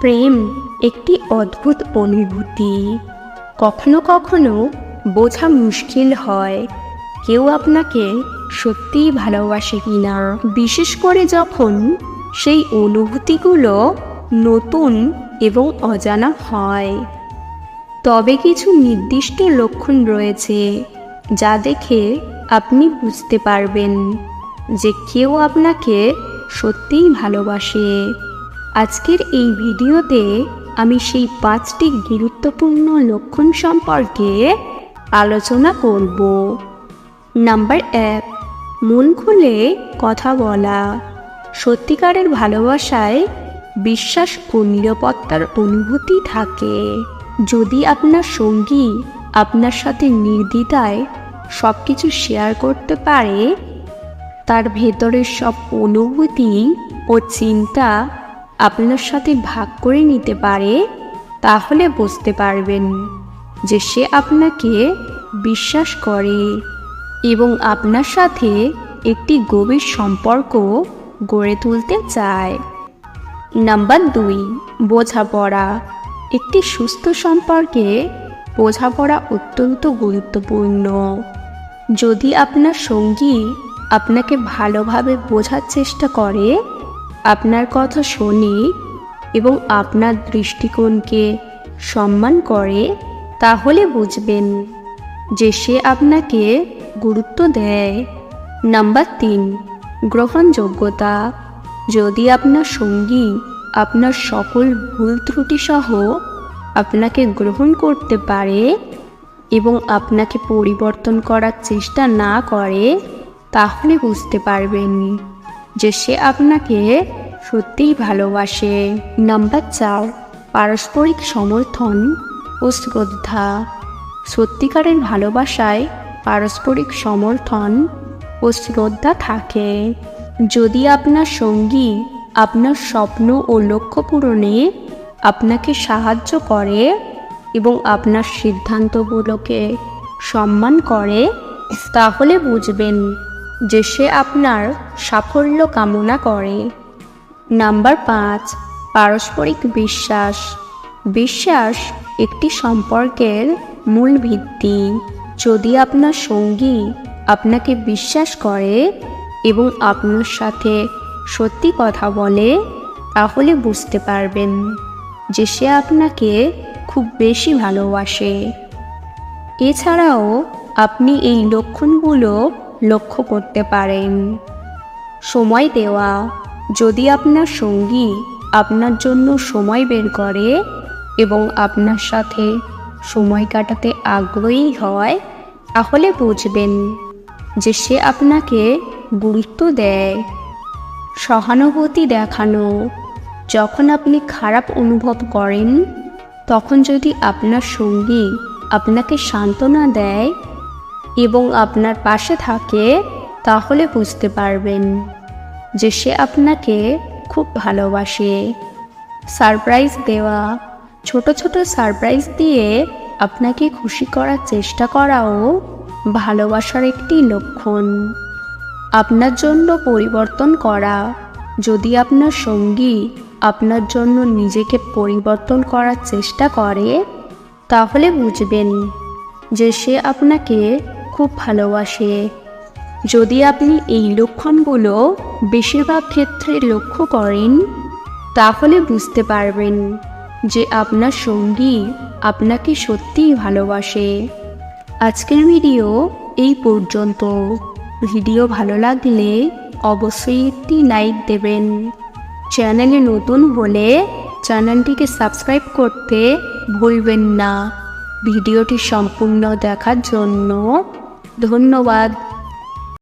প্রেম একটি অদ্ভুত অনুভূতি। কখনো কখনো বোঝা মুশকিল হয়। কেউ আপনাকে সত্যিই ভালোবাসে কিনা? বিশেষ করে যখন সেই অনুভূতিগুলো নতুন এবং অজানা হয়। তবে কিছু নির্দিষ্ট লক্ষণ রয়েছে যা দেখে আপনি বুঝতে পারবেন যে কেউ আপনাকে সত্যিই ভালোবাসে। আজকের এই ভিডিওতে আমি সেই পাঁচটি গুরুত্বপূর্ণ লক্ষণ সম্পর্কে আলোচনা করব। নাম্বার এক, মন খুলে কথা বলা। সত্যিকারের ভালোবাসায় বিশ্বাস ও নিরাপত্তার অনুভূতি থাকে। যদি আপনার সঙ্গী আপনার সাথে নির্দ্বিধায় সব কিছু শেয়ার করতে পারে, তার ভেতরের সব অনুভূতি ও চিন্তা আপনার সাথে ভাগ করে নিতে পারে, তাহলে বুঝতে পারবেন যে সে আপনাকে বিশ্বাস করে এবং আপনার সাথে একটি গভীর সম্পর্ক গড়ে তুলতে চায়। নাম্বার দুই, বোঝাপড়া। একটি সুস্থ সম্পর্কে বোঝাপড়া অত্যন্ত গুরুত্বপূর্ণ। যদি আপনার সঙ্গী আপনাকে ভালোভাবে বোঝার চেষ্টা করে আপনার কথা শোনে এবং আপনার দৃষ্টিকোণকে সম্মান করে, তাহলে বুঝবেন যে সে আপনাকে গুরুত্ব দেয়। নাম্বার তিন, গ্রহণযোগ্যতা। যদি আপনার সঙ্গী আপনার সকল ভুল ত্রুটি সহ আপনাকে গ্রহণ করতে পারে এবং আপনাকে পরিবর্তন করার চেষ্টা না করে, তাহলে বুঝতে পারবেন। যে সে আপনাকে সত্যিই ভালোবাসে। নাম্বার চার, পারস্পরিক সমর্থন ও শ্রদ্ধা সত্যিকারের ভালোবাসায় পারস্পরিক সমর্থন ও শ্রদ্ধা থাকে। যদি আপনার সঙ্গী আপনার স্বপ্ন ও লক্ষ্য পূরণে আপনাকে সাহায্য করে এবং আপনার সিদ্ধান্তগুলোকে সম্মান করে, তাহলে বুঝবেন যে সে আপনার সাফল্য কামনা করে। নাম্বার পাঁচ, পারস্পরিক বিশ্বাস। বিশ্বাস একটি সম্পর্কের মূল ভিত্তি। যদি আপনার সঙ্গী আপনাকে বিশ্বাস করে এবং আপনার সাথে সত্যি কথা বলে, তাহলে বুঝতে পারবেন যে সে আপনাকে খুব বেশি ভালোবাসে। এছাড়াও আপনি এই লক্ষণগুলো লক্ষ্য করতে পারেন। সময় দেওয়া। যদি আপনার সঙ্গী আপনার জন্য সময় বের করে এবং আপনার সাথে সময় কাটাতে আগ্রহী হয়, তাহলে বুঝবেন যে সে আপনাকে গুরুত্ব দেয়। সহানুভূতি দেখানো। যখন আপনি খারাপ অনুভব করেন, তখন যদি আপনার সঙ্গী আপনাকে সান্ত্বনা দেয় এবং আপনার পাশে থাকে, তাহলে বুঝতে পারবেন যে সে আপনাকে খুব ভালোবাসে। সারপ্রাইজ দেওয়া, ছোট ছোট সারপ্রাইজ দিয়ে আপনাকে খুশি করার চেষ্টা করাও ভালোবাসার একটি লক্ষণ। আপনার জন্য পরিবর্তন করা, যদি আপনার সঙ্গী আপনার জন্য নিজেকে পরিবর্তন করার চেষ্টা করে, তাহলে বুঝবেন যে সে আপনাকে খুব ভালোবাসে। যদি আপনি এই লক্ষণগুলো বেশিরভাগ ক্ষেত্রে লক্ষ্য করেন, তাহলে বুঝতে পারবেন যে আপনার সঙ্গী আপনাকে সত্যিই ভালোবাসে। আজকের ভিডিও এই পর্যন্ত। ভিডিও ভালো লাগলে অবশ্যই একটি লাইক দেবেন। চ্যানেলে নতুন হলে চ্যানেলটিকে সাবস্ক্রাইব করতে ভুলবেন না। ভিডিওটি সম্পূর্ণ দেখার জন্য ধন্যবাদ।